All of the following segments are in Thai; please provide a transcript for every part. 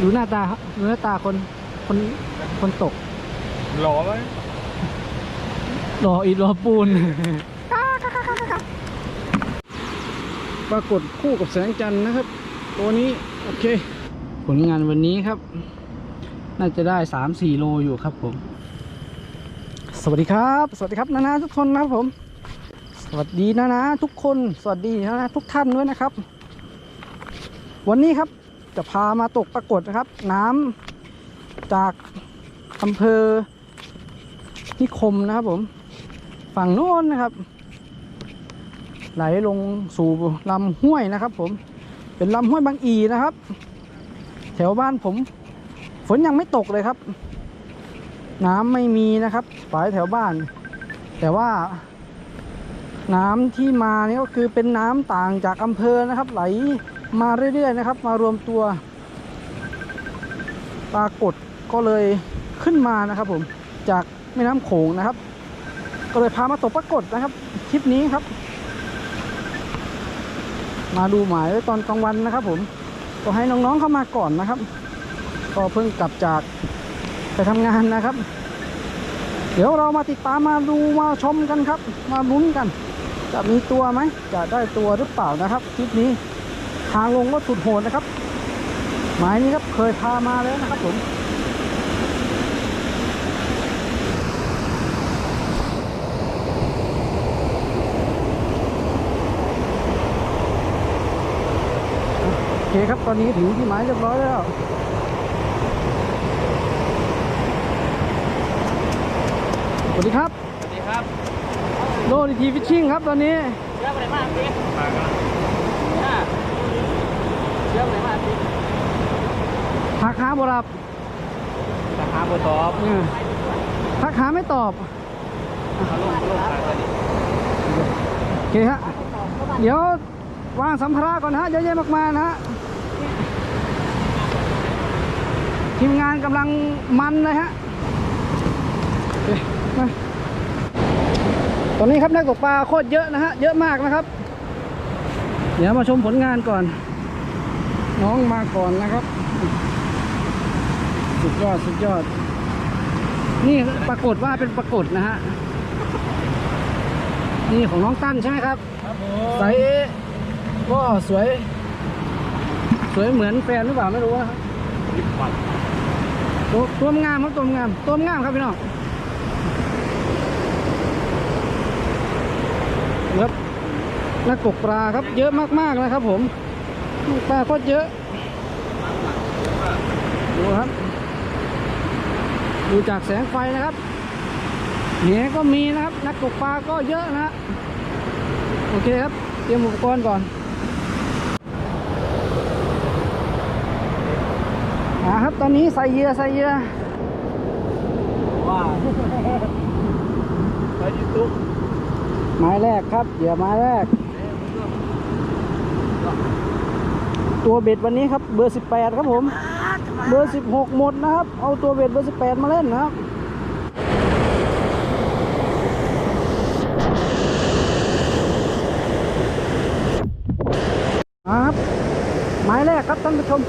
ดูหน้าตาดูหน้าตาคนคนคนตก หล่อไหมรออิฐรอปูน ปรากฏคู่กับแสงจันทร์นะครับ ตัวนี้ โอเค ผลงานวันนี้ครับ น่าจะได้สามสี่โลอยู่ครับผม สวัสดีครับ สวัสดีครับนานาทุกคนนะครับผม สวัสดีนานาทุกคน สวัสดีนานาทุกท่านด้วยนะครับ วันนี้ครับ จะพามาตกปรากฏนะครับ น้ำจากอำเภอนิคมนะครับผม ฝั่งโน้นนะครับ ไหลลงสู่ลำห้วยนะครับ ผมเป็นลำห้วยบางอีนะครับ แถวบ้านผม ฝนยังไม่ตกเลยครับ น้ำไม่มีนะครับฝายแถวบ้าน แต่ว่าน้ำที่มานี่ก็คือเป็นน้ำต่างจากอำเภอนะครับ ไหล มาเรื่อยๆนะครับ มารวมตัวปรากฏก็เลยขึ้นมานะครับ ผมจากแม่น้ำโขงนะครับ ก็เลยพามาตกปรากฏนะครับคลิปนี้ครับ มาดูหมายไว้ตอนกลางวันนะครับ ผมก็ให้น้องๆเข้ามาก่อนนะครับก็เพิ่งกลับจากไปทำงานนะครับ เดี๋ยวเรามาติดตามมาดูมาชมกันครับ มาลุ้นกัน จะมีตัวไหมจะได้ตัวหรือเปล่านะครับคลิปนี้ ทางลงก็สุดโหดนะครับ หมายนี้ครับเคยพามาแล้วนะครับผมโอเคครับตอนนี้ถึงที่หมายเรียบร้อยแล้วสวัสดีครับ สวัสดีครับ โลดีทีฟิชชิ่งครับตอนนี้เชื่ออะไรมากพี่มาครับเชื่ออะไรมากพี่ ทัก หาบรับราคาบตอบเออทักหาไม่ตอบเขาลงลงขายตอนนี้โอเคฮะ เดี๋ยววางสัมภาระก่อนนะฮะเยอะแยะมากมายนะฮะทีมงานกำลังมันเลยฮะโอเคมาตอนนี้ครับนักตกปลาโคตรเยอะนะฮะ เยอะมากนะครับ เดี๋ยวมาชมผลงานก่อน น้องมาก่อนนะครับ สุดยอดสุดยอด นี่ปรากฏว่าเป็นปรากฏนะฮะ นี่ของน้องตั้นใช่ไหมครับ ครับผใสก็สวย สวยเหมือนแฟนหรือเปล่าไม่รู้นะครับยิบปัดตัวตัวงามครับตัวงามตัวงามครับพี่น้องครับนักตกปลาครับเยอะมากๆนะครับผมปลาก็เยอะดูครับ ดูจากแสงไฟนะครับแหนก็มีนะครับ นักตกปลาก็เยอะนะฮะโอเคครับ เตรียมอุปกรณ์ก่อนอ่าครับตอนนี้ใส่เหยื่อใส่เหยื่อว้าไปที่ตุ๊กไม้แรกครับเหยื่อไม้แรก ตัวเบ็ดวันนี้ครับเบอร์ 18 ครับผม เบอร์ 16 หมดนะครับ เอาตัวเบ็ดเบอร์ 18 มาเล่นนะครับมาครับไม้แรกครับท่านผู้ชม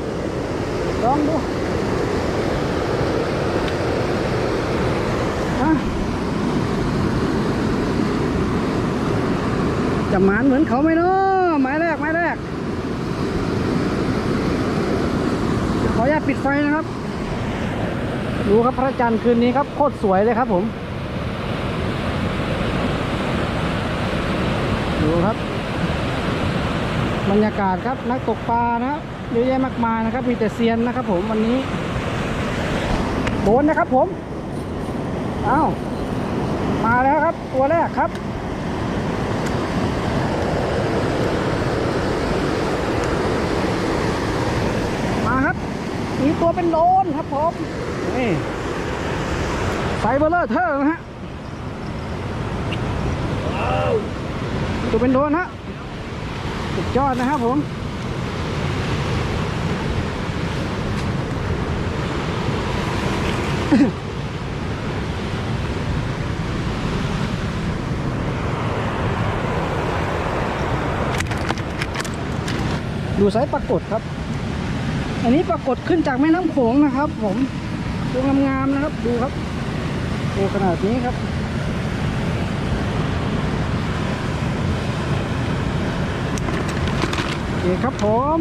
ลองดูจะหมานเหมือนเขาไหมเนาะไม้แรก ไม้แรก ขออนุญาต ปิดไฟนะครับ ดูครับพระจันทร์คืนนี้ครับโคตรสวยเลยครับผม ดูครับ บรรยากาศครับนักตกปลานะครับเยอะแยะมากมายนะครับ มีแต่เซียนนะครับ ผมวันนี้โดนนะครับผมอ้าวมาแล้วครับ ตัวแรกครับ มาครับ มีตัวเป็นโลนครับผมนี่ไซเบอร์เลอร์เทอร์นะฮะตัวเป็นโลนฮะสุดยอดนะครับผมดูไซส์ปรากฏครับ อันนี้ปรากฏขึ้นจากแม่น้ำโขงนะครับ ผมตัวงามๆนะครับ ดูครับตัวขนาดนี้ครับโอเคครับผม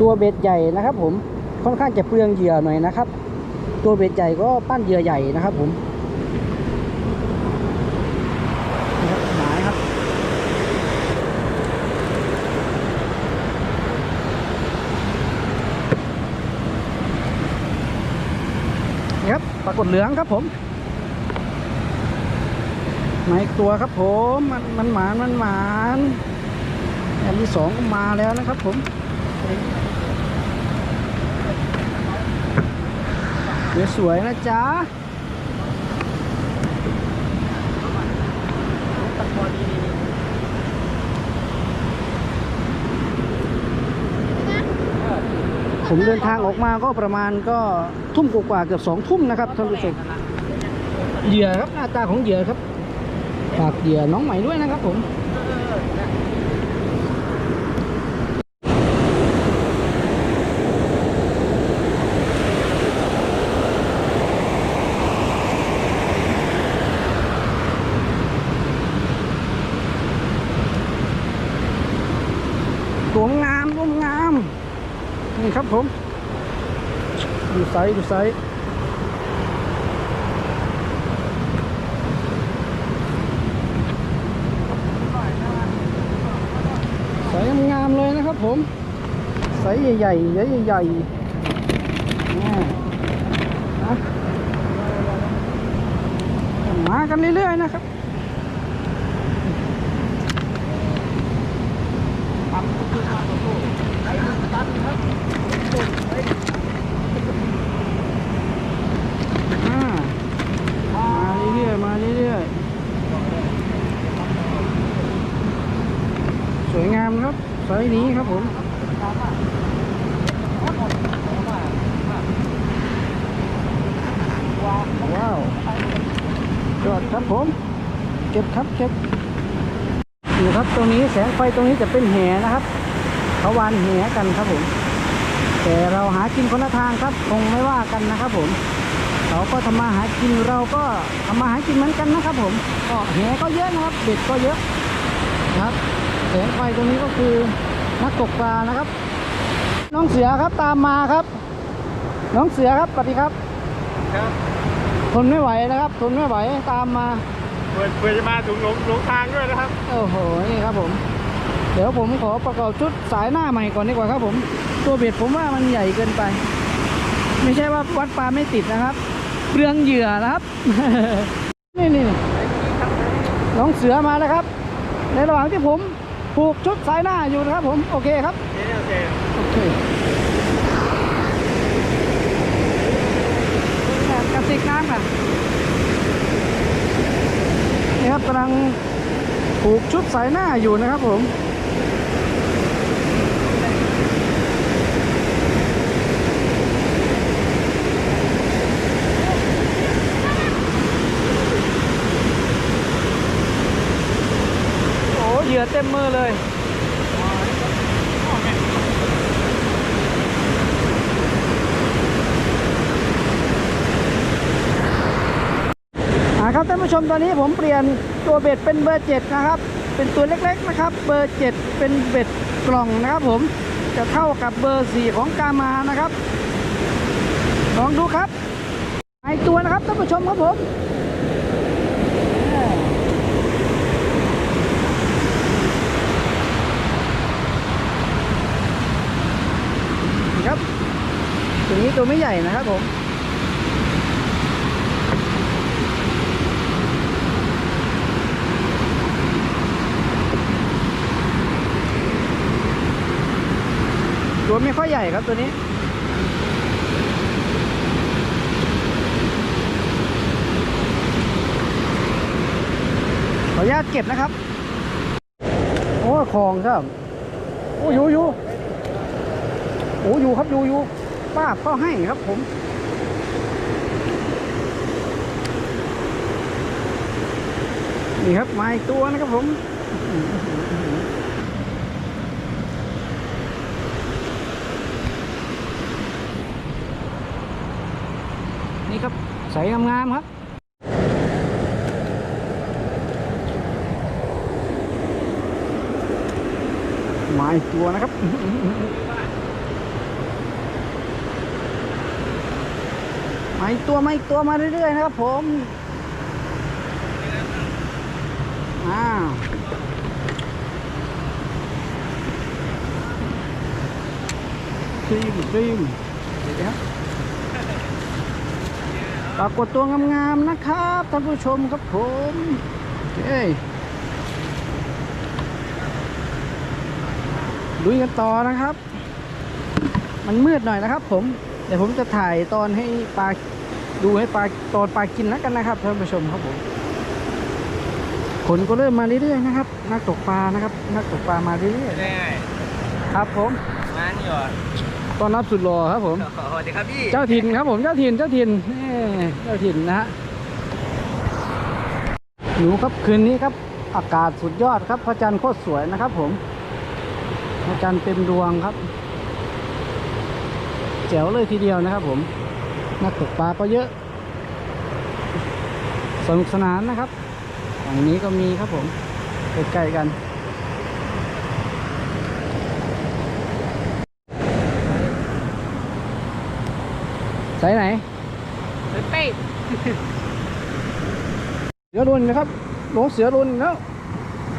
ตัวเบ็ดใหญ่นะครับ ผมค่อนข้างจะเปลืองเหยื่อหน่อยนะครับ ตัวเบ็ดใหญ่ก็ปั้นเหยื่อใหญ่นะครับ ผมนี่ครับหมายครับนี่ครับปรากฏเหลืองครับผมมาอีกตัวครับผมมันมันหมานมันหมานอันที่สองก็มาแล้วนะครับผมสวยๆนะจ๊ะ ผมเดินทางออกมาก็ประมาณก็ทุ่มกว่าๆเกือบสองทุ่มนะครับท่านผู้ชมเหยื่อครับหน้าตาของเหยื่อครับฝากเหยื่อน้องใหม่ด้วยนะครับผมตัวงามตัวงาม นี่ครับผม ดูไซส์ดูไซส์ไซส์งามๆเลยนะครับผม ไซส์ใหญ่ๆใหญ่ใหญ่ๆนี่มากันเรื่อยๆนะครับ อ่ามาเรื่อยๆมาเรื่อยๆสวยงามครับ ไซส์นี้ครับผมว้าวยอดครับผม เก็บครับเก็บอยู่ครับตรงนี้แสงไฟตรงนี้จะเป็นแหนะครับเขาวานแหกันครับผม แต่เราหากินคนละทางครับคงไม่ว่ากันนะครับผมเขาก็ทำมาหากินเราก็ทำมาหากินเหมือนกันนะครับผมก็แหก็เยอะนะครับเบ็ดก็เยอะนะครับแสงไฟตรงนี้ก็คือ นักตกปลานะครับ น้องเสือครับตามมาครับ น้องเสือครับสวัสดีครับครับทนไม่ไหวนะครับทนไม่ไหวตามมาเปิดเปิดจะมาถึงหลงหลงทางด้วยนะครับโอ้โหนี่ครับผม เดี๋ยวผมขอประกอบชุดสายหน้าใหม่ก่อนดีกว่าครับผม ตัวเบ็ดผมว่ามันใหญ่เกินไป ไม่ใช่ว่าวัดปลาไม่ติดนะครับเปลืองเหยื่อนะครับ นี่นี่น้องเสือมาแล้วครับ ในระหว่างที่ผม ผูกชุดสายหน้าอยู่นะครับผมโอเคครับโอเคโอเคแบบกระติกน้ำค่ะนี่ครับกำลังผูกชุดสายหน้าอยู่นะครับผม โอ้เหยื่ อเต็มมือเลยครับท่านผู้ชมตอนนี้ผมเปลี่ยนตัวเบ็ดเป็นเบอร์เจ็ดนะครับ เป็นตัวเล็กๆนะครับ เบอร์เจ็ดเป็นเบ็ดกล่องนะครับ ผมจะเท่ากับเบอร์สี่ของกามานะครับ ลองดูครับไอตัวนะครับท่านผู้ชมครับผมนี่ครับ ตัวไม่ใหญ่นะครับผมตัวไม่ค่อยใหญ่ครับตัวนี้ขออนุญาตเก็บนะครับ โอ้ของครับ โอ้อยู่อยู่โอ้อยู่ครับอยู่อยู่ ป้าบเข้าให้ครับผม นี่ครับมาอีกตัวนะครับผมนี่ครับใสงามๆครับมาอีกตัวนะครับ มาอีกตัวมาอีกตัวมาเรื่อยๆนะครับผมอ้าวครีมครีมเดี๋ยวปรากฏตัวงามๆนะครับท่านผู้ชมครับผมเฮ้ยลุยกันต่อนะครับ มันมืดหน่อยนะครับผม เดี๋ยวผมจะถ่ายตอนให้ปลา ดูให้ปลาตอนปลากินแล้วกันนะครับท่านผู้ชมครับผมคนก็เริ่มมาเรื่อยๆนะครับ นักตกปลานะครับ นักตกปลามาเรื่อยได้ไงๆครับ ผมมานี่เหรอตอนรับสุดหล่อครับผม สวัสดีครับพี่เจ้าถิ่นครับผมเจ้าถิ่นเจ้าถิ่นนี่เจ้าถิ่นนะฮะหนูครับคืนนี้ครับ อากาศสุดยอดครับ พระจันทร์โคตรสวยนะครับ ผม พระจันทร์เต็มดวงครับแจ๋วเลยทีเดียวนะครับ ผม นักตกปลาก็เยอะ สนุกสนานนะครับฝั่งนี้ก็มีครับผมใกล้ๆกันใส่ไหนเป้เสือรุนนะครับหลงเสือรุนแล้ว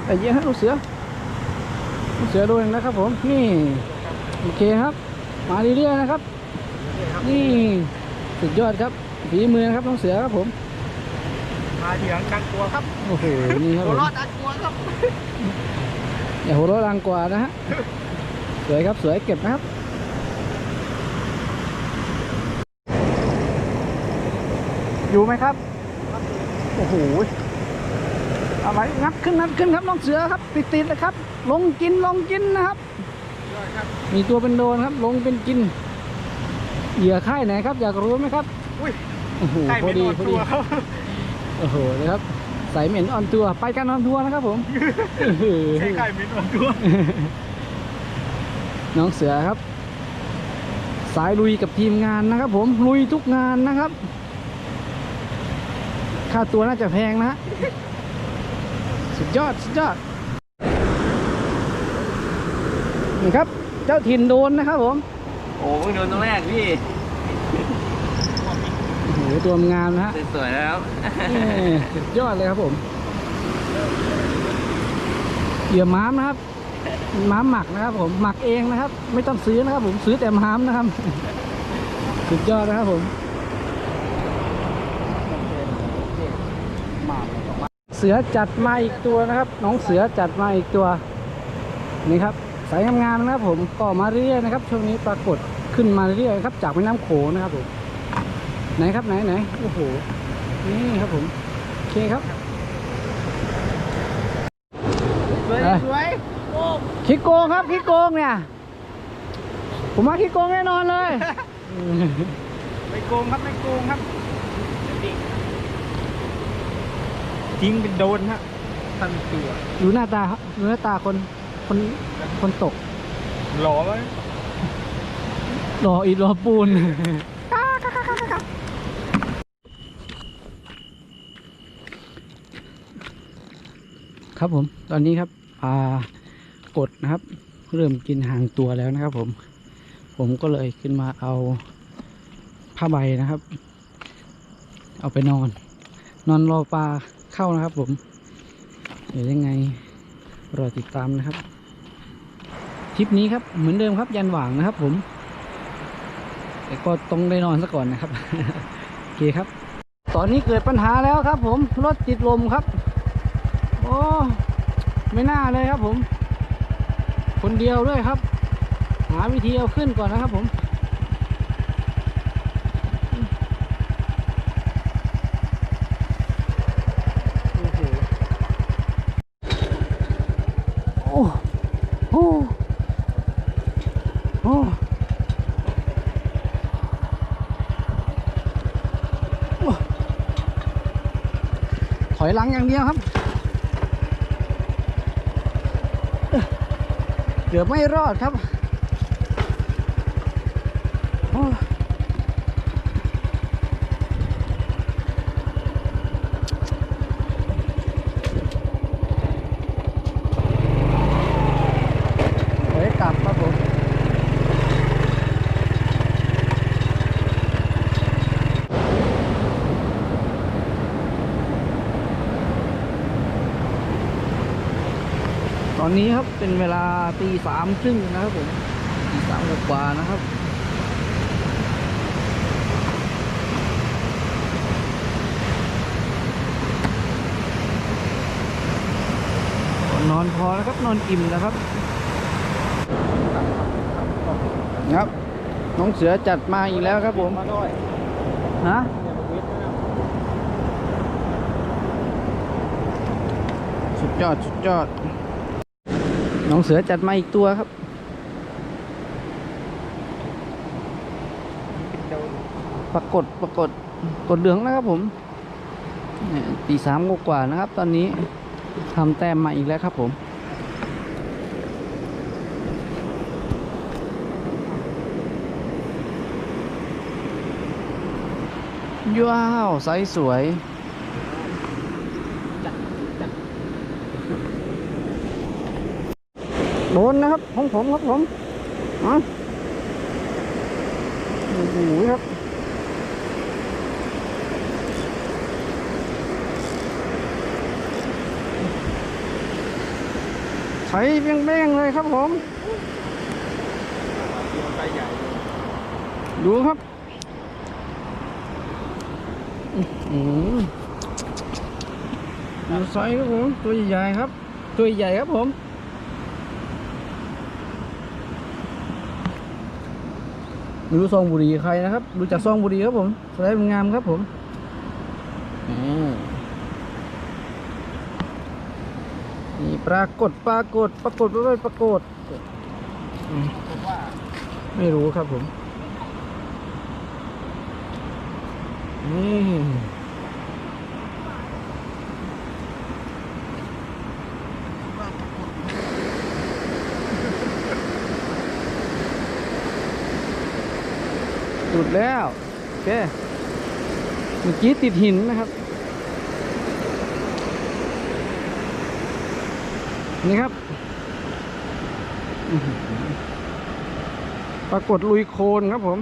แต่เย็นฮะลูกเสือลูกเสือรุนนะครับผม นี่ โอเคครับ มาเรื่อยๆนะครับ นี่ สุดยอดครับฝีมือนะครับน้องเสือครับผมมาเถียงกันตัวครับโอ้โหนี่ครับหัผวมเรอดอันตัวครับอย่าหัวเราะรังกว่านะฮะสวยครับสวยเก็บนะครับอยู่ไหมครับ โอ้โหเอาไว้งัดขึ้นงัดขึ้นครับน้องเสือครับ ติดติดๆนะครับ ลงกินลงกินนะครับ มีตัวเป็นโดนครับ ลงเป็นกิน เหยื่อค่ายไหนครับ อยากรู้ไหมครับอุ้ยโอ้โหใช่พไม่อดีนอนพอตัดีวครับโอ้โหนะครับสายเหม็นออนทัวร์ไปกันออนทัวร์นะครับผมอื้อหือใช่ไข่ไม่นอนตัวน้องเสือครับ สายลุยกับทีมงานนะครับ ผมลุยทุกงานนะครับ ค่าตัวน่าจะแพงนะฮะสุดยอดสุดยอดนี่ครับ เจ้าถิ่นโดนนะครับผม โอ้เพิ่งโดนตรงแรกพี่โอ้โหตัวงามนะฮะสวยๆแล้วนี่สุดยอดเลยครับผมเหยื่อม้ามนะครับม้ามหมักนะครับ ผมหมักเองนะครับ ไม่ต้องซื้อนะครับ ผมซื้อแต่ม้ามนะครับ สุดยอดนะครับผมเสือจัดมาอีกตัวนะครับ น้องเสือจัดมาอีกตัว นี่ครับ สายงามๆนะครับ ผมก็มาเรื่อยๆนะครับ ช่วงนี้ปรากฏขึ้นมาเรื่อยๆครับ จากแม่น้ำโขงนะครับผมไหนครับไหนไหนโอ้โหนี่ครับผมโอเคครับสวยเอ้ยสวยโอ้คิดโกงครับคิดโกงเนี่ย ผมว่าคิดโกงแน่นอนเลยไม่โกงครับไม่โกงครับทิ้งเป็นโดนฮะตั้งตัวดูหน้าตาครับดูหน้าตาคน คนคนตกหล่อไหมรออีกรอปูน ครับผม ตอนนี้ครับปลากดนะครับ เริ่มกินห่างตัวแล้วนะครับผม ผมก็เลยขึ้นมาเอาผ้าใบนะครับ เอาไปนอน นอนรอปลาเข้านะครับผม เดี๋ยวยังไงรอติดตามนะครับ ทริปนี้ครับเหมือนเดิมครับยันหว่างนะครับผม แต่ก็ต้องได้นอนซะก่อนนะครับ โอเคครับ ตอนนี้เกิดปัญหาแล้วครับ ผมรถติดลมครับ โอ้ไม่น่าเลยครับผม คนเดียวด้วยครับ หาวิธีเอาขึ้นก่อนนะครับผม โอ้โห โอ้โอ้โอ้ถอย หลังอย่างเดียวครับ เกือบไม่รอดครับโอ้เฮ้ยกลับครับผม ต อนนี้ครับเป็นเวลาตีสามครึ่งนะครับผมตีสามกว่าๆนะครับนอนพอแล้วครับนอนอิ่มแล้วครับครับน้องเสือจัดมาอีกแล้วครับผมมาด้วยฮะเนี่ยมันวิทย์นะครับสุดยอดสุดยอด น้องเสือจัดมาอีกตัวครับ ปรากฏปรากฏกดเหลืองนะครับผมตีสามกว่าๆนะครับ ตอนนี้ทำแต้มมาอีกแล้วครับผมว้าวไซส์สวย โดนนะครับของผมครับผมอะโอ้โหครับใช้เบ้งๆเลยครับผม ดูครับอื้อหือดูไซส์ครับผม ตัวใหญ่ครับ ตัวใหญ่ครับผม ไม่รู้ซองบุหรี่ใครนะครับ ดูจากซองบุหรี่ครับผมสไลด์มันงามครับผมอืมนี่ปรากฏปรากฏปรากฏด้วยปรากฏอืมผมว่าไม่รู้ครับผมนี่ สุดแล้วโอเคเมื่อกี้ติดหินนะครับ นี่ครับ ปรากฏลุยโคลนครับผม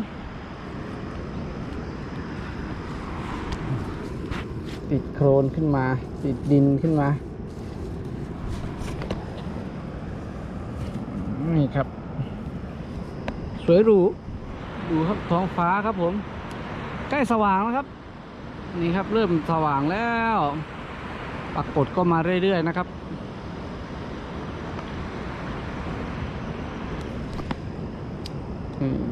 ติดโคลนขึ้นมา ติดดินขึ้นมานี่ครับ สวยหรู ดูครับท้องฟ้าครับผม ใกล้สว่างแล้วครับ นี่ครับเริ่มสว่างแล้วปรากฏก็มาเรื่อยๆนะครับ อืม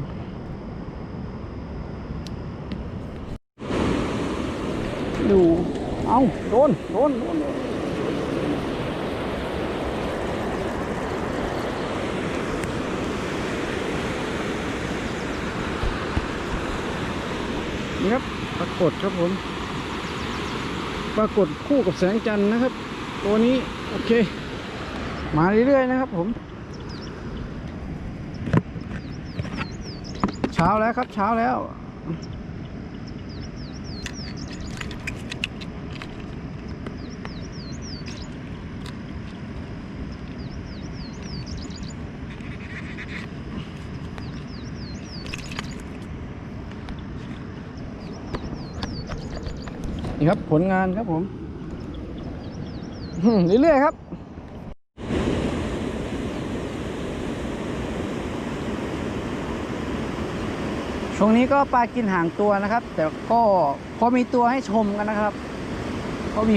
ดู เอาโดน โดน โดน นี่ครับปรากฏครับผม ปรากฏคู่กับแสงจันทร์นะครับ ตัวนี้โอเค มาเรื่อยๆนะครับผม เช้าแล้วครับเช้าแล้ว นี่ครับผลงานครับผมอืมเรื่อยๆครับช่วงนี้ก็ปลากินห่างตัวนะครับ แต่ก็พอมีตัวให้ชมกันนะครับ ก็มี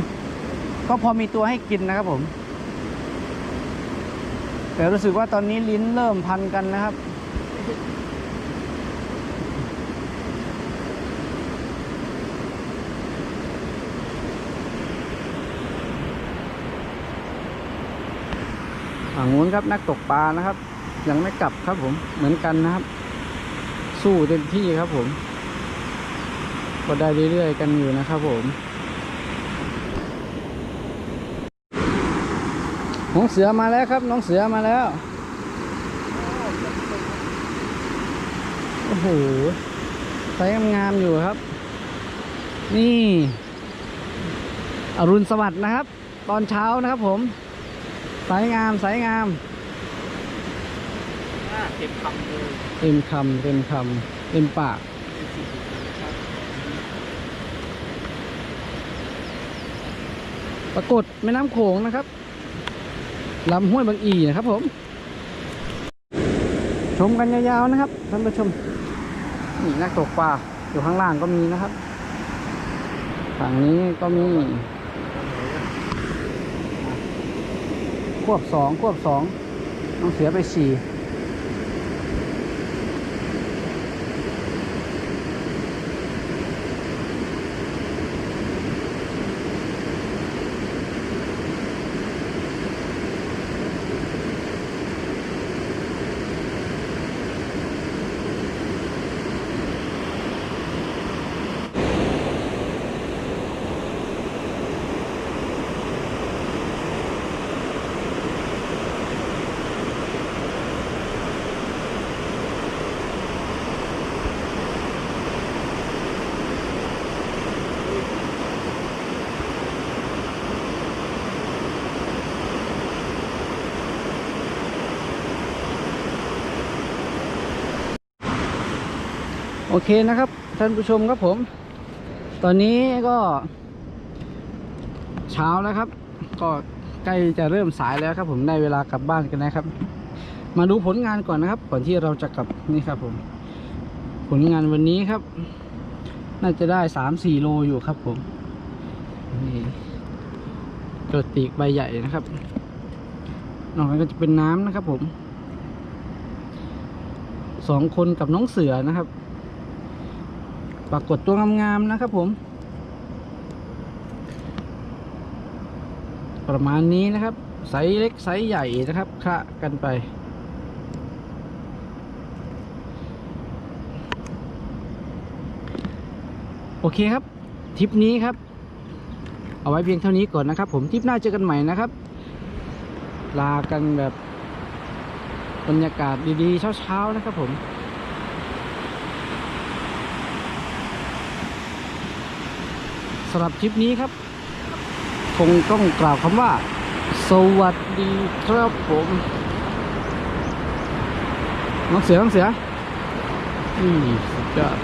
ก็พอมีตัวให้กินนะครับผม แต่รู้สึกว่าตอนนี้ลิ้นเริ่มพันกันนะครับ ฝั่งนู้นครับนักตกปลานะครับ ยังไม่กลับครับผมเหมือนกันนะครับ สู้เต็มที่ครับผมก็ได้เรื่อยๆกันอยู่นะครับผมน้องเสือมาแล้วครับ น้องเสือมาแล้วโอ้โหไซส์งามอยู่ครับ นี่ อรุณสวัสดิ์นะครับ ตอนเช้านะครับผม สายงามสายงามอ่าเต็มคำเลยเต็มคำเต็มคำเต็มปากปรากฏแม่น้ำโขงนะครับลำห้วยบางอีนะครับผม ชมกันยาวๆนะครับท่านผู้ชมนี่นักตกปลาอยู่ข้างล่างก็มีนะครับ ฝั่งนี้ก็มี ควบสองควบสองต้องเสียไปสี่ โอเคนะครับ ท่านผู้ชมครับผม ตอนนี้ก็เช้าแล้วครับ ก็ใกล้จะเริ่มสายแล้วครับ ผมได้เวลากลับบ้านกันนะครับ มาดูผลงานก่อนนะครับ ก่อนที่เราจะกลับนี่ครับผม ผลงานวันนี้ครับ น่าจะได้สามสี่โลอยู่ครับผมนี่กระติกใบใหญ่นะครับนอกนั้นก็จะเป็นน้ำนะครับผมสองคนกับน้องเสือนะครับ ปรากฏตัวงามๆนะครับผม ประมาณนี้นะครับไซส์เล็กไซส์ใหญ่นะครับคะกันไป โอเคครับทริปนี้ครับ เอาไว้เพียงเท่านี้ก่อนนะครับ ผมทริปหน้าเจอกันใหม่นะครับ ลากันแบบบรรยากาศดีๆเช้าๆนะครับผมำหรับคลิปนี้ครับ คงต้องกล่าวคำว่า สวัสดีครับผมน้องเสือน้องเสืออืมสุดยอด